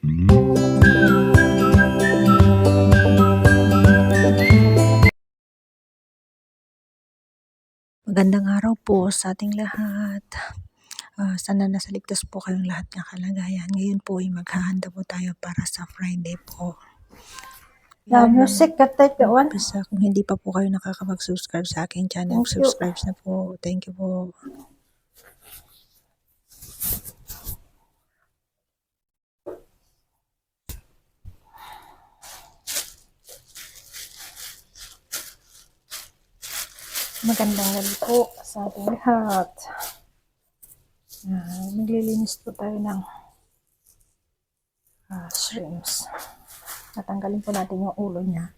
Magandang araw po sa ating lahat. Ah, sana nasa ligtas po kayong lahat ng kalagayan. Ngayon po ay maghahanda po tayo para sa Friday po. Yeah, music, take that one. Basta kung hindi pa po kayo nakakapag-subscribe sa aking channel, subscribe na po. Thank you po. Magandang gabi po sa ating lahat. Ah, maglilinis po tayo ng ah, shrimps. Natanggalin po natin yung ulo niya.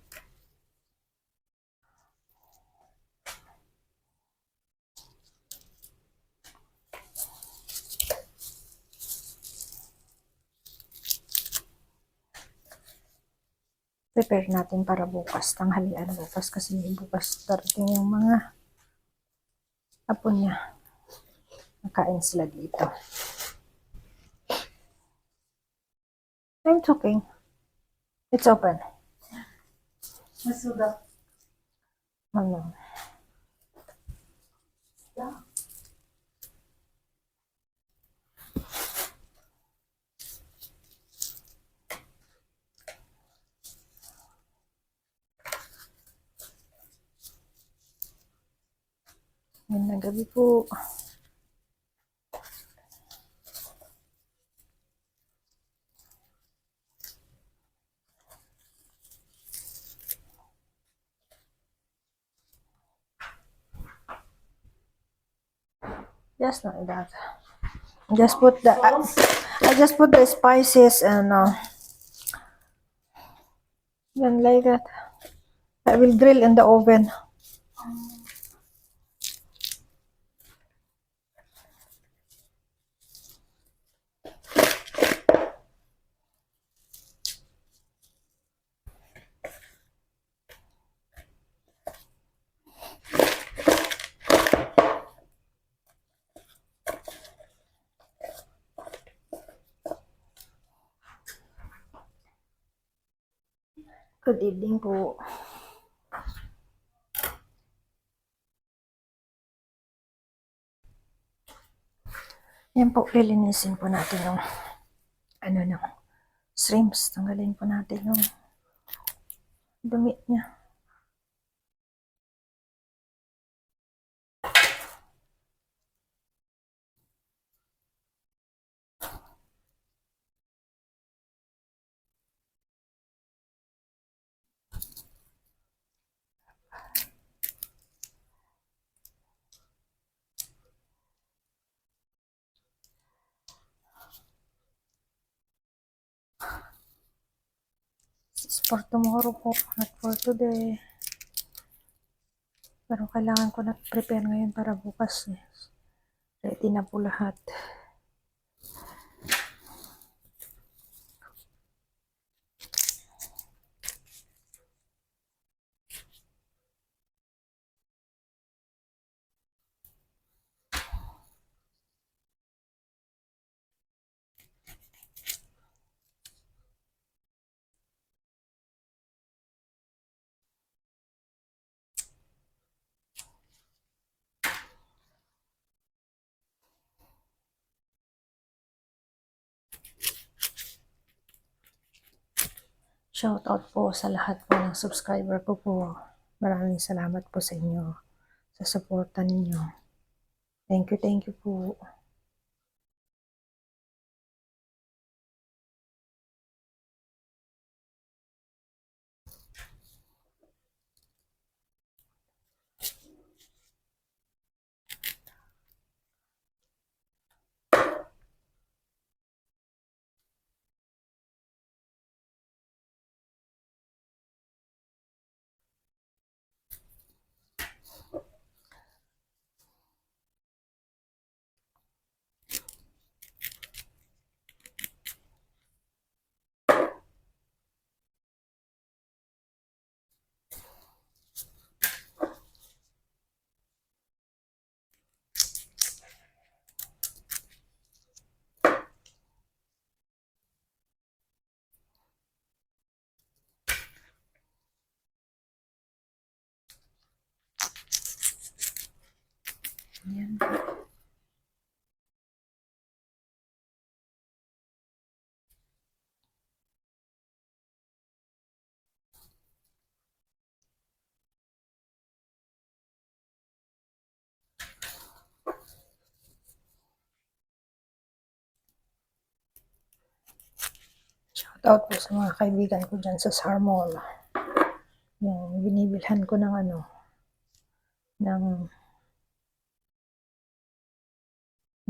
prepare natin para bukas, tanghalian bukas kasi bukas darating yung mga apo niya. Nakain sila dito. I'm talking. It's open. Masuga. Ano? Na gabi po. Just like that. Just put the I just put the spices and uh, then like that. I will grill in the oven. Good evening po. Yan po, lilinisin po natin yung ano ng shrimps. Tanggalin po natin yung dumi niya. Is for tomorrow po, not for today. Pero kailangan ko na prepare ngayon para bukas eh. Ready na po lahat. Shout out po sa lahat po ng subscriber ko po. Maraming salamat po sa inyo sa suporta ninyo. Thank you, thank you po. Ayan. Shoutout po sa mga kaibigan ko dyan sa Sarmol. Yung binibilhan ko ng ano, ng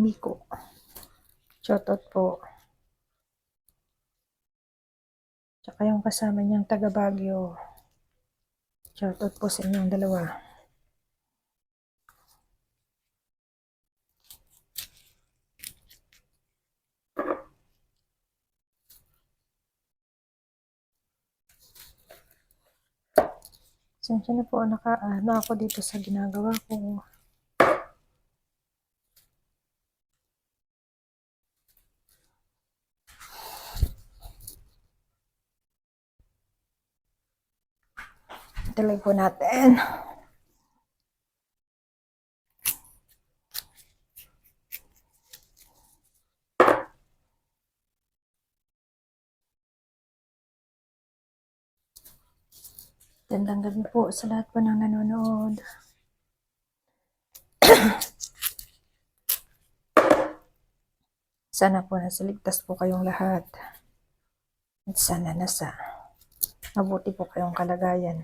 Biko. Shout out po. Tsaka yung kasama niyang taga Baguio. Shout out po sa inyong dalawa. Sensya na po, naka, ano ako dito sa ginagawa ko. Tuloy po natin. Gandang gabi po sa lahat po ng nanonood. Sana po nasa ligtas po kayong lahat. At sana nasa mabuti po kayong kalagayan.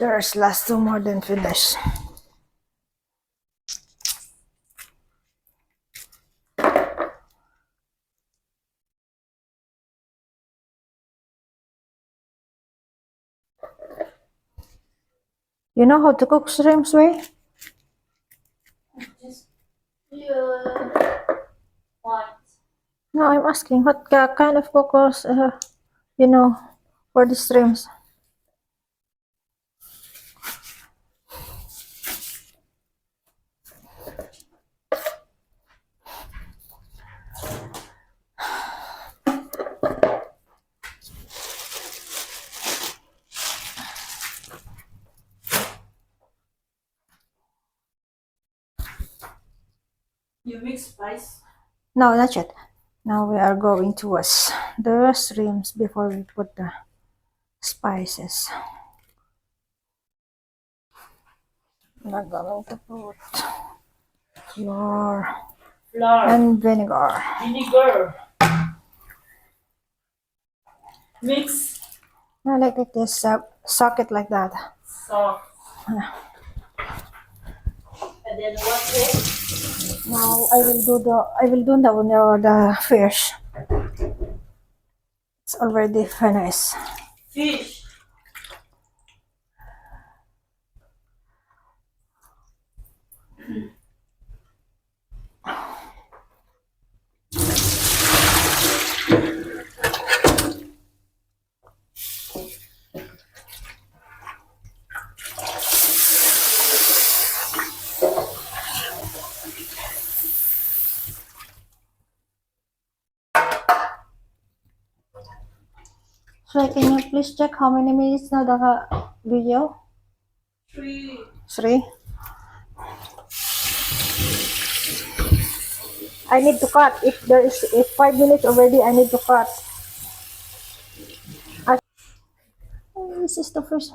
There's last two more than finished. You know how to cook shrimps, way? What? No, I'm asking what kind of cookers, uh, you know, for the shrimps. You mix spice? No, not yet. Now we are going to wash the shrimps before we put the spices. We're going to put flour Flour. and vinegar. Vinegar. Mix. I like it this suck it like that. Soft. And then what's it? Now I will do the I will do the the, fish. It's already finished. Fish. So can you please check how many minutes now the video? Three. Three. I need to cut. If there is if five minutes already, I need to cut. I, Oh, this is the first.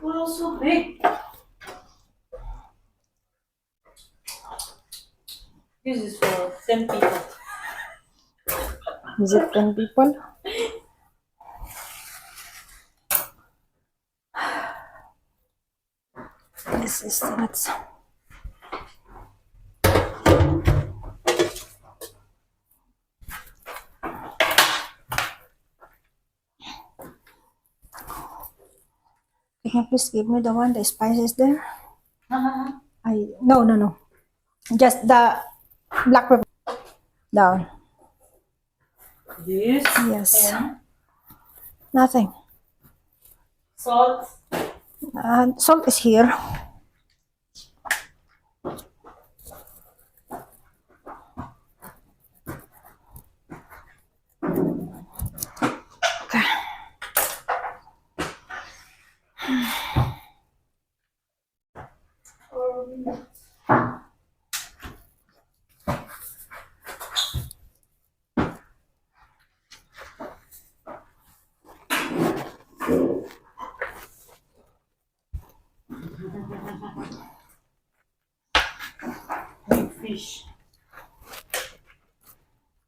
Wow, so big. This is for 10 people. Is it ten people? This is. Can you please give me the one, the spices there? Uh-huh. I no no no. Just the black pepper. Down. This. Yes. And Nothing. salt. Uh, salt is here. Fish.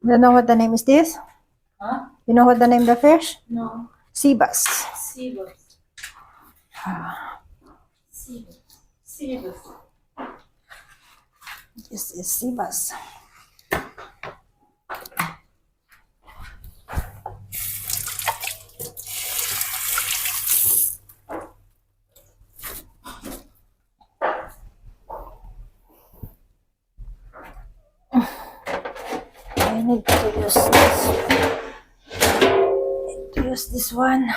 You know what the name is this? Huh? You know what the name of the fish? No. Sea bass. Sea ah. bass. Sea bass. Sea bass. This is sea bass. I need to use this. Use this one.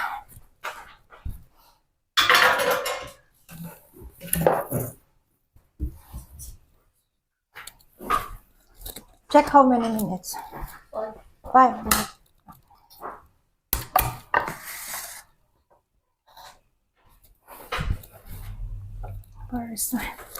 Check how many minutes. Five. Five minutes. Where is my...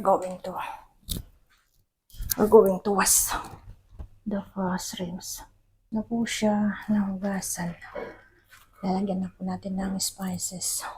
We're going to... We're going to wash the first shrimps. Na po siya nahugasan. Lalagyan na po natin ng spices.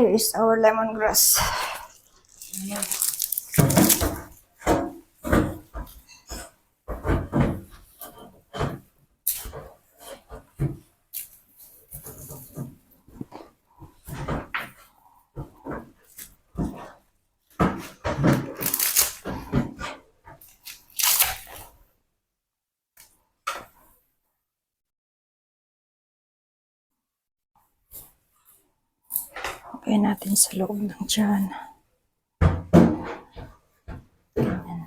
Here is our lemongrass. Okay natin sa loob ng tiyan. Ganyan.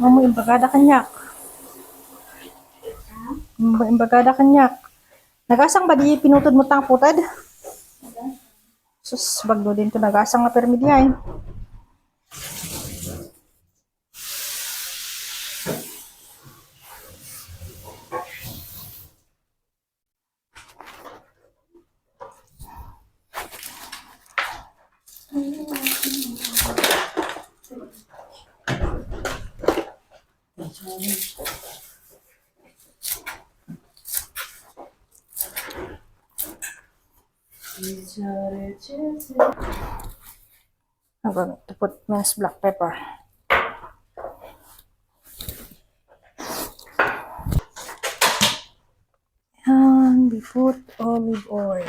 Mamo imbagada kanyak. Imba- Imbagada kanyak. Nagasang ba di pinutod mo tang putad? Sus, bagdo din to nagasang nga permi di ay. I'm going to put minced black pepper. And we put olive oil.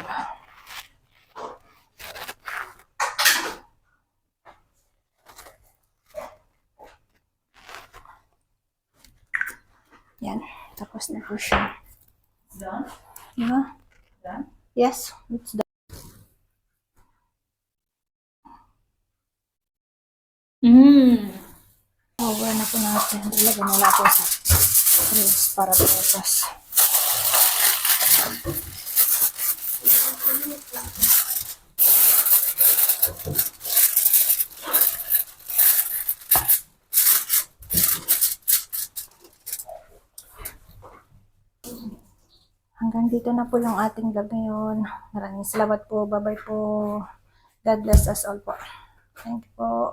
Yan. Tapos na po siya. Done? Diba? Done? Yes, it's done. Mmm. Over na po natin. Ilagay na natin sa fridge para bukas. Hanggang dito na po yung ating vlog ngayon. Maraming salamat po. Bye-bye po. God bless us all po. Thank you po.